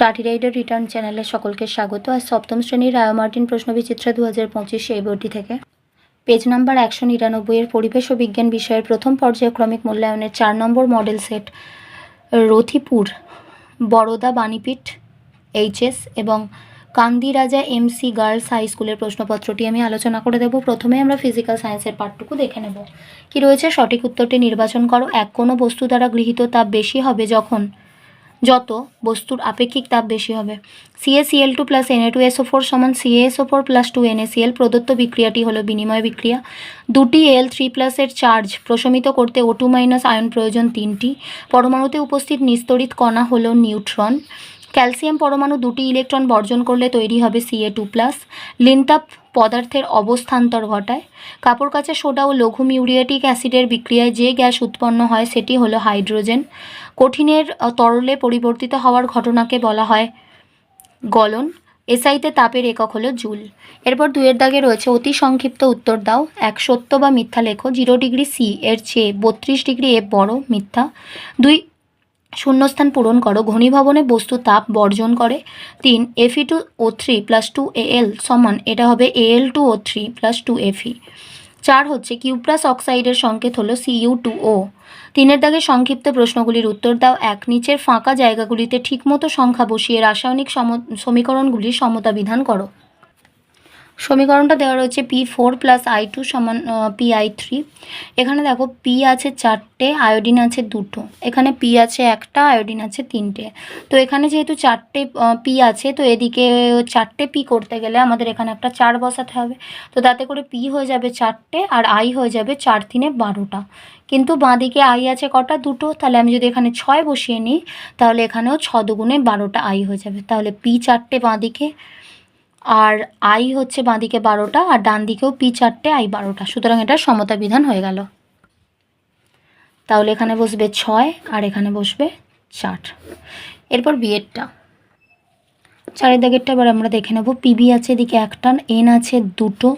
Study rider return চ্যানেলে সকলকে স্বাগত। আর সপ্তম শ্রেণির রায় মার্টিন প্রশ্নবিচিত্রা দু হাজার পঁচিশ এই বইটি থেকে। পেজ নাম্বার একশো নিরানব্বইয়ের পরিবেশ ও বিজ্ঞান বিষয়ের প্রথম পর্যায়ক্রমিক মূল্যায়নের চার নম্বর model set Rathipur, Baroda Banipith HS এবং কান্দি রাজা এমসি গার্লস হাই স্কুলের প্রশ্নপত্রটি আমি আলোচনা করে দেব। প্রথমে আমরা ফিজিক্যাল সায়েন্সের পাঠটুকু দেখে নেব। কি রয়েছে? সঠিক উত্তরটি নির্বাচন করো। এক কোনো বস্তু দ্বারা গৃহীত তাপ বেশি হবে যখন যত বস্তুর আপেক্ষিক তাপ বেশি হবে। CaCl two plus Na two SO four সমান CaSO four plus two NaCl প্রদত্ত বিক্রিয়াটি হলো বিনিময় বিক্রিয়া। দুটি এল থ্রি প্লাসের চার্জ প্রশমিত করতে ও টু মাইনাস আয়ন প্রয়োজন তিনটি। পরমাণুতে উপস্থিত নিস্তরিত কণা হলো নিউট্রন ক্যালসিয়াম পরমাণু দুটি ইলেকট্রন বর্জন করলে তৈরি হবে সিএ টু প্লাস লিনতাপ পদার্থের অবস্থান্তর ঘটায়। কাপড় কাচা সোডা ও লঘু মিউরিয়াটিক অ্যাসিডের বিক্রিয়ায় যে গ্যাস উৎপন্ন হয়, সেটি হলো হাইড্রোজেন। কঠিনের তরলে পরিবর্তিত হওয়ার ঘটনাকে বলা হয় গলন। এসআইতে তাপের একক হলো জুল। এরপর দুয়ের দাগে রয়েছে অতি সংক্ষিপ্ত উত্তর দাও। এক সত্য বা মিথ্যা লেখো। জিরো ডিগ্রি সি এর চেয়ে বত্রিশ ডিগ্রি এফ বড় মিথ্যা। দুই শূন্যস্থান পূরণ করো, ঘনীভবনে বস্তু তাপ বর্জন করে। তিন Fe two O three plus two L সমান, এটা হবে L two O three plus two Fe চার হচ্ছে কিউপ্রাস অক্সাইডের সংকেত হলো সিইউ টু ও তিনের দাগে সংক্ষিপ্ত প্রশ্নগুলির উত্তর দাও। এক, নিচের ফাঁকা জায়গাগুলিতে ঠিকমতো সংখ্যা বসিয়ে রাসায়নিক সম সমীকরণগুলির সমতা বিধান করো। সমীকরণটা দেওয়া রয়েছে P four plus I two সমান পি আই থ্রি এখানে দেখো পি আছে চারটে আয়োডিন আছে দুটো। এখানে পি আছে একটা আয়োডিন আছে তিনটে। তো এখানে যেহেতু চারটে পি আছে, তো এদিকে চারটে পি করতে গেলে আমাদের এখানে একটা চার বসাতে হবে। তো তাতে করে পি হয়ে যাবে চারটে আর আই হয়ে যাবে চার তিনে বারোটা। কিন্তু বাঁদিকে আই আছে কটা? দুটো। তাহলে আমি যদি এখানে ছয় বসিয়ে নিই, তাহলে এখানেও ছ দুগুণে বারোটা আই হয়ে যাবে। তাহলে পি চারটে বাঁদিকে আর আই হচ্ছে বাঁদিকে বারোটা আর ডান দিকেও পি চারটে, আই বারোটা। সুতরাং এটা সমতা বিধান হয়ে গেল। তাহলে এখানে বসবে ছয় আর এখানে বসবে চার। এরপর বিয়েরটা। চারের দাগেরটা এবার আমরা দেখে নেব। পিবি আছে এদিকে একটা, এন আছে দুটো,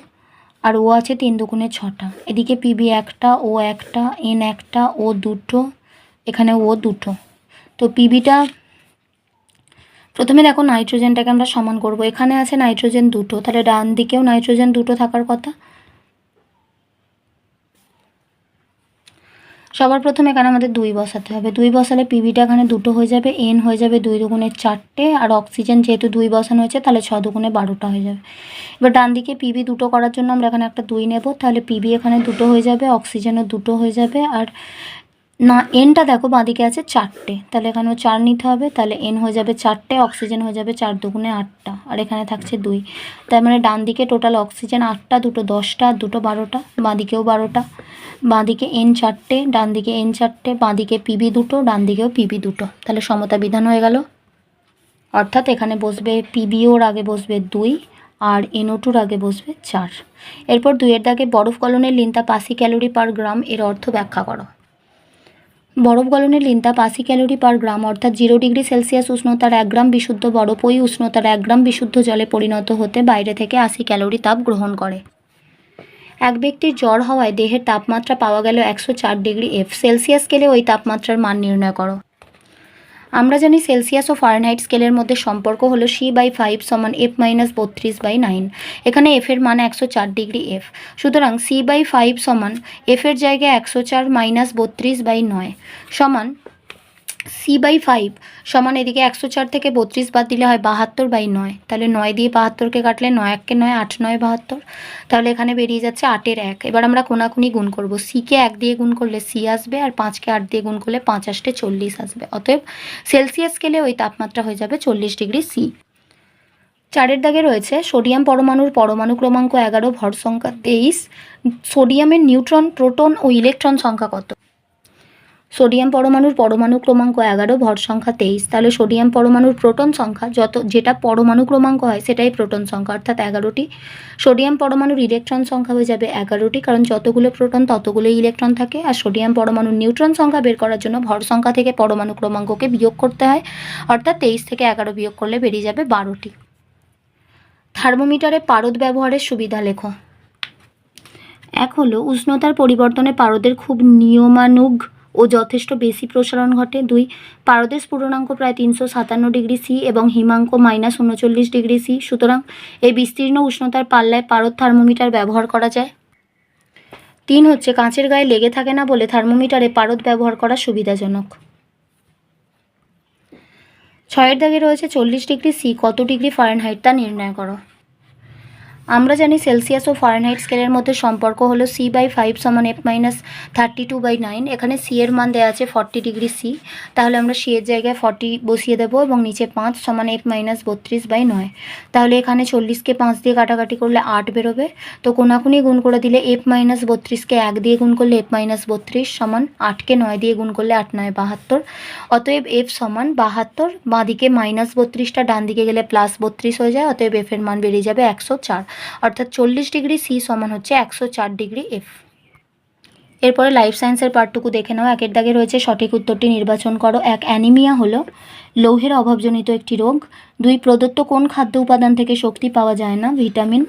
আর ও আছে তিন দুগুণে ছটা। এদিকে পিবি একটা, ও একটা, এন একটা, ও দুটো, এখানে ও দুটো। তো পিবিটা প্রথমে দেখো নাইট্রোজেনটাকে আমরা সমান করব। এখানে আছে নাইট্রোজেন দুটো, তাহলে ডান দিকেও নাইট্রোজেন দুটো থাকার কথা। সবার প্রথমে এখানে আমাদের দুই বসাতে হবে। দুই বসালে পিবিটা এখানে দুটো হয়ে যাবে, এন হয়ে যাবে দুই দুগুণে চারটে, আর অক্সিজেন যেহেতু দুই বসানো হয়েছে, তাহলে ছ দুগুণে বারোটা হয়ে যাবে। এবার ডান দিকে পিবি দুটো করার জন্য আমরা এখানে একটা দুই নেব, তাহলে পিবি এখানে দুটো হয়ে যাবে, অক্সিজেনও দুটো হয়ে যাবে, আর না এনটা দেখো, বাঁদিকে আছে চারটে। তাহলে এখানেও চার নিতে হবে, তাহলে এন হয়ে যাবে চারটে অক্সিজেন হয়ে যাবে চার দুগুণে আটটা, আর এখানে থাকছে দুই। তার মানে ডান দিকে টোটাল অক্সিজেন আটটা, দুটো দশটা, দুটো বারোটা, বাঁদিকেও বারোটা। বাঁদিকে এন চারটে, ডান দিকে এন চারটে, বাঁদিকে পিবি দুটো, ডান দিকেও পিবি দুটো। তাহলে সমতা বিধান হয়ে গেল। অর্থাৎ এখানে বসবে পিবিওর আগে বসবে দুই, আর এনও টুর আগে বসবে চার। এরপর দুইয়ের দাগে বরফ কলনের লিনতা পাসি ক্যালোরি পার গ্রাম, এর অর্থ ব্যাখ্যা করো। বরফ গলনের লিনতাপ আশি ক্যালোরি পার গ্রাম, অর্থাৎ জিরো ডিগ্রি সেলসিয়াস উষ্ণতার এক গ্রাম বিশুদ্ধ বরফ ওই উষ্ণতার এক গ্রাম বিশুদ্ধ জলে পরিণত হতে বাইরে থেকে আশি ক্যালোরি তাপ গ্রহণ করে। এক ব্যক্তির জ্বর হওয়ায় দেহের তাপমাত্রা পাওয়া গেল একশো চার ডিগ্রি এফ সেলসিয়াস স্কেলে ওই তাপমাত্রার মান নির্ণয় করো। আমরা জানি সেলসিয়াস ও ফারেনহাইট স্কেলের মধ্যে সম্পর্ক হলো সি বাই ফাইভ সমান এফ মাইনাস বত্রিশ বাই নাইন। এখানে এফের মান একশো চার ডিগ্রি এফ। সুতরাং সি বাই ফাইভ সমান এফের জায়গায় একশো চার মাইনাস বত্রিশ বাই নয় সমান সি বাই ফাইভ সমান এদিকে একশো চার থেকে বত্রিশ বাদ দিলে হয় বাহাত্তর বাই নয়। তাহলে নয় দিয়ে বাহাত্তরকে কাটলে নয়, এককে নয়, আট নয়, বাহাত্তর। তাহলে এখানে বেরিয়ে যাচ্ছে আটের এক। এবার আমরা কোনাকুনি গুণ করব। সিকে এক দিয়ে গুণ করলে সি আসবে আর পাঁচকে আট দিয়ে গুণ করলে পাঁচ আসতে চল্লিশ আসবে। অতএব সেলসিয়াস স্কেলে ওই তাপমাত্রা হয়ে যাবে চল্লিশ ডিগ্রি সি। চারের দাগে রয়েছে সোডিয়াম পরমাণুর পরমাণু ক্রমাঙ্ক এগারো ভর সংখ্যা তেইশ। সোডিয়ামের নিউট্রন, প্রোটন ও ইলেকট্রন সংখ্যা কত? সোডিয়াম পরমাণুর পরমাণু ক্রমাঙ্ক এগারো, ভর সংখ্যা তেইশ। তাহলে সোডিয়াম পরমাণুর প্রোটন সংখ্যা, যত, যেটা পরমাণু ক্রমাঙ্ক হয়, সেটাই প্রোটন সংখ্যা, অর্থাৎ এগারোটি। সোডিয়াম পরমাণুর ইলেকট্রন সংখ্যা হয়ে যাবে এগারোটি, কারণ যতগুলো প্রোটন ততগুলো ইলেকট্রন থাকে। আর সোডিয়াম পরমাণুর নিউট্রন সংখ্যা বের করার জন্য ভর সংখ্যা থেকে পরমাণু ক্রমাঙ্ককে বিয়োগ করতে হয়। অর্থাৎ তেইশ থেকে এগারো বিয়োগ করলে বেরিয়ে যাবে বারোটি। থার্মোমিটারে পারদ ব্যবহারের সুবিধা লেখো। এক হলো, উষ্ণতার পরিবর্তনে পারদের খুব নিয়মানুগ ও যথেষ্ট বেশি প্রসারণ ঘটে। দুই, পারদেশ পূর্ণাঙ্ক প্রায় তিনশো সাতান্ন ডিগ্রি সি এবং হিমাঙ্ক মাইনাস উনচল্লিশ ডিগ্রি সি সুতরাং এই বিস্তীর্ণ উষ্ণতার পাল্লায় পারদ থার্মোমিটার ব্যবহার করা যায়। তিন হচ্ছে, কাঁচের গায়ে লেগে থাকে না বলে থার্মোমিটারে পারদ ব্যবহার করা সুবিধাজনক। ছয়ের দাগে রয়েছে চল্লিশ ডিগ্রি সি কত ডিগ্রি ফারেনহাইট তা নির্ণয় করো। আমরা জানি সেলসিয়াস ও ফারেনহাইট স্কেলের মধ্যে সম্পর্ক হলো সি বাই ফাইভ সমান F minus thirty two by nine এখানে সি এর মান দেওয়া আছে ফর্টি ডিগ্রি সি তাহলে আমরা সি এর জায়গায় ফর্টি বসিয়ে দেবো এবং নিচে পাঁচ সমান এফ মাইনাস বত্রিশ বাই নয়। তাহলে এখানে চল্লিশকে পাঁচ দিয়ে কাটাকাটি করলে আট বেরোবে। তো কোনাকুনি গুণ করে দিলে এফ মাইনাস বত্রিশকে এক দিয়ে গুণ করলে এফ মাইনাস বত্রিশ সমান আটকে নয় দিয়ে গুণ করলে আট নয় বাহাত্তর। অতএব এফ সমান বাহাত্তর, বাঁদিকে মাইনাস বত্রিশটা ডান দিকে গেলে প্লাস বত্রিশ হয়ে যায়, অতএব এফের মান বেরিয়ে যাবে একশো চার। অর্থাৎ চল্লিশ ডিগ্রি সি সমান হচ্ছে একশো চার ডিগ্রি এফ এরপরে লাইফ সায়েন্সের পার্টটুকু দেখে নাও। একের দাগে রয়েছে সঠিক উত্তরটি, নির্বাচন করো। এক অ্যানিমিয়া হলো লৌহের অভাবজনিত একটি রোগ। দুই, প্রদত্ত কোন খাদ্য উপাদান থেকে শক্তি পাওয়া যায় না? ভিটামিন।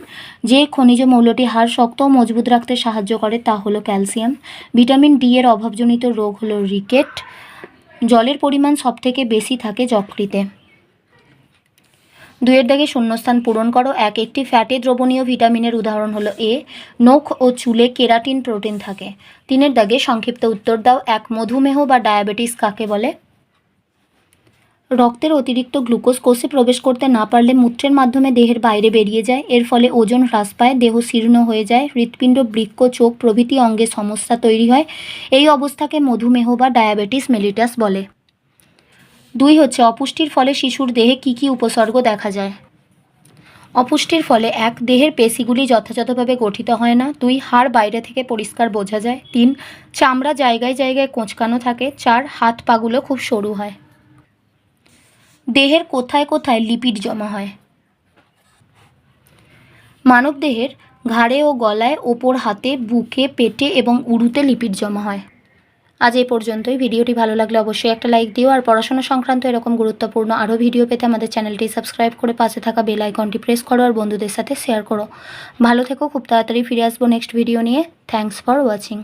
যে খনিজ মৌলটি হাড় শক্ত ও মজবুত রাখতে সাহায্য করে, তা হলো ক্যালসিয়াম। ভিটামিন ডি এর অভাবজনিত রোগ হলো রিকেট। জলের পরিমাণ সবথেকে বেশি থাকে যকৃতে। দুয়ের দাগে শূন্যস্থান পূরণ করো। এক, একটি ফ্যাটে দ্রবণীয় ভিটামিনের উদাহরণ হলো এ, নখ ও চুলে কেরাটিন প্রোটিন থাকে। তিনের দাগে সংক্ষিপ্ত উত্তর দাও। এক, মধুমেহ বা ডায়াবেটিস কাকে বলে? রক্তের অতিরিক্ত গ্লুকোজ কোষে প্রবেশ করতে না পারলে মূত্রের মাধ্যমে দেহের বাইরে বেরিয়ে যায়। এর ফলে ওজন হ্রাস পায়, দেহ শীর্ণ হয়ে যায়, হৃৎপিণ্ড, বৃক্ক, চোখ প্রভৃতি অঙ্গে সমস্যা তৈরি হয়। এই অবস্থাকে মধুমেহ বা ডায়াবেটিস মেলিটাস বলে। দুই হচ্ছে, অপুষ্টির ফলে শিশুর দেহে কী কী উপসর্গ দেখা যায়? অপুষ্টির ফলে, এক, দেহের পেশিগুলি যথাযথভাবে গঠিত হয় না। দুই, হাড় বাইরে থেকে পরিষ্কার বোঝা যায়। তিন, চামড়া জায়গায় জায়গায় কোঁচকানো থাকে। চার, হাত পাগুলো খুব সরু হয়। দেহের কোথায় কোথায় লিপিড জমা হয়? মানবদেহের ঘাড়ে ও গলায়, ওপর হাতে, বুকে, পেটে এবং উরুতে লিপিড জমা হয়। আজ এই পর্যন্তই। ভিডিওটি ভালো লাগলে অবশ্যই একটা লাইক দিও আর পড়াশোনা সংক্রান্ত এরকম গুরুত্বপূর্ণ আরও ভিডিও পেতে আমাদের চ্যানেলটি সাবস্ক্রাইব করে পাশে থাকা বেল আইকনটি প্রেস করো আর বন্ধুদের সাথে শেয়ার করো। ভালো থেকো, খুব তাড়াতাড়ি ফিরে আসব নেক্সট ভিডিও নিয়ে। Thanks for watching.